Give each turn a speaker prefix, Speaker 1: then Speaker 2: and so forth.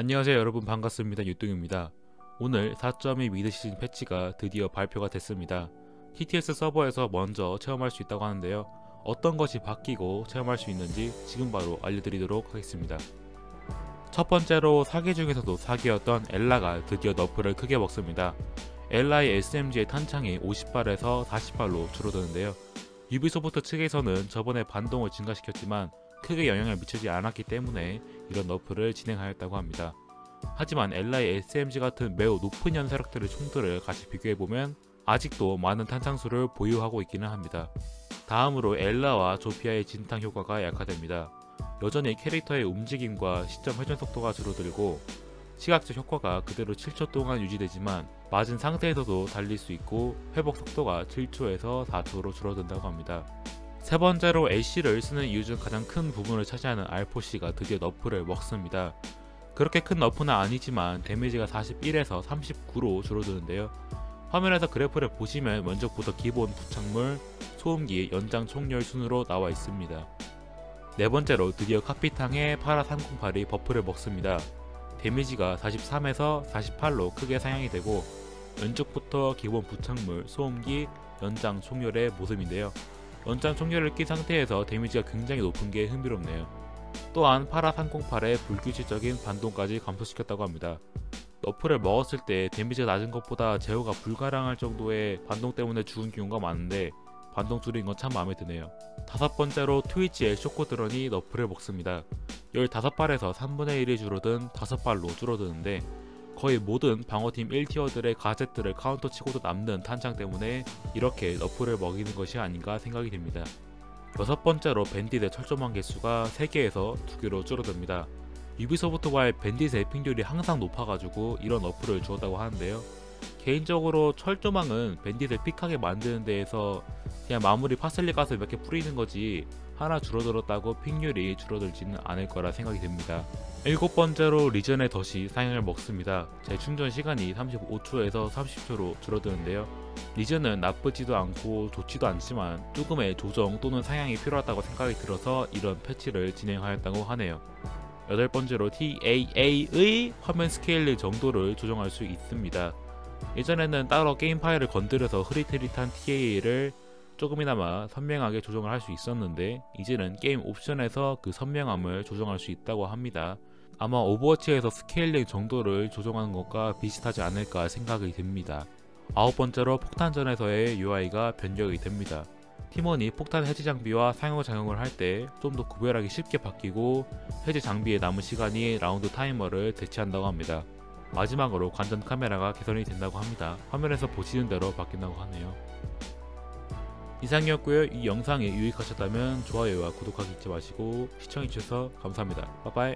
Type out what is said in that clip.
Speaker 1: 안녕하세요 여러분. 반갑습니다. 유뚱입니다. 오늘 4.2 미드 시즌 패치가 드디어 발표가 됐습니다. TTS 서버에서 먼저 체험할 수 있다고 하는데요. 어떤 것이 바뀌고 체험할 수 있는지 지금 바로 알려드리도록 하겠습니다. 첫 번째로 사기 중에서도 사기였던 엘라가 드디어 너프를 크게 먹습니다. 엘라의 SMG의 탄창이 50발에서 40발로 줄어드는데요. 유비소프트 측에서는 저번에 반동을 증가시켰지만 크게 영향을 미치지 않았기 때문에 이런 너프를 진행하였다고 합니다. 하지만 엘라의 SMG 같은 매우 높은 연사력들의 총들을 같이 비교해보면 아직도 많은 탄창수를 보유하고 있기는 합니다. 다음으로 엘라와 조피아의 진탕 효과가 약화됩니다. 여전히 캐릭터의 움직임과 시점 회전 속도가 줄어들고 시각적 효과가 그대로 7초 동안 유지되지만 맞은 상태에서도 달릴 수 있고 회복 속도가 7초에서 4초로 줄어든다고 합니다. 세 번째로 애쉬를 쓰는 이유 중 가장 큰 부분을 차지하는 R4C가 드디어 너프를 먹습니다. 그렇게 큰 너프는 아니지만 데미지가 41에서 39로 줄어드는데요. 화면에서 그래프를 보시면 면적부터 기본 부착물, 소음기, 연장 총열 순으로 나와 있습니다. 네 번째로 드디어 카피탕의 파라 308이 버프를 먹습니다. 데미지가 43에서 48로 크게 상향이 되고 왼쪽부터 기본 부착물, 소음기, 연장 총열의 모습인데요. 연장 총열을 낀 상태에서 데미지가 굉장히 높은 게 흥미롭네요. 또한 파라 308의 불규칙적인 반동까지 감소시켰다고 합니다. 너프를 먹었을 때 데미지가 낮은 것보다 제어가 불가능할 정도의 반동 때문에 죽은 경우가 많은데 반동 줄인 건 참 마음에 드네요. 다섯 번째로 트위치의 쇼코드런이 너프를 먹습니다. 15발에서 3분의 1이 줄어든 5발로 줄어드는데 거의 모든 방어팀 1티어들의 가젯들을 카운터 치고도 남는 탄창 때문에 이렇게 너프를 먹이는 것이 아닌가 생각이 됩니다. 여섯 번째로 밴딧의 철조망 개수가 3개에서 2개로 줄어듭니다. 유비소프트와의 밴딧의 핑률이 항상 높아가지고 이런 어프를 주었다고 하는데요. 개인적으로 철조망은 밴딧을 픽하게 만드는 데에서 그냥 마무리 파슬리 가스 몇개 뿌리는 거지 하나 줄어들었다고 픽률이 줄어들지는 않을 거라 생각이 됩니다. 일곱 번째로 리전의 덫이 상향을 먹습니다. 재충전 시간이 35초에서 30초로 줄어드는데요. 리전은 나쁘지도 않고 좋지도 않지만 조금의 조정 또는 상향이 필요하다고 생각이 들어서 이런 패치를 진행하였다고 하네요. 여덟 번째로 TAA의 화면 스케일 정도를 조정할 수 있습니다. 예전에는 따로 게임 파일을 건드려서 흐릿흐릿한 TA를 조금이나마 선명하게 조정을 할 수 있었는데 이제는 게임 옵션에서 그 선명함을 조정할 수 있다고 합니다. 아마 오버워치에서 스케일링 정도를 조정하는 것과 비슷하지 않을까 생각이 됩니다. 아홉 번째로 폭탄전에서의 UI가 변경이 됩니다. 팀원이 폭탄 해지 장비와 상호작용을 할 때 좀 더 구별하기 쉽게 바뀌고 해지 장비에 남은 시간이 라운드 타이머를 대체한다고 합니다. 마지막으로 관전 카메라가 개선이 된다고 합니다. 화면에서 보시는 대로 바뀐다고 하네요. 이상이었고요. 이 영상이 유익하셨다면 좋아요와 구독하기 잊지 마시고 시청해주셔서 감사합니다. 빠빠이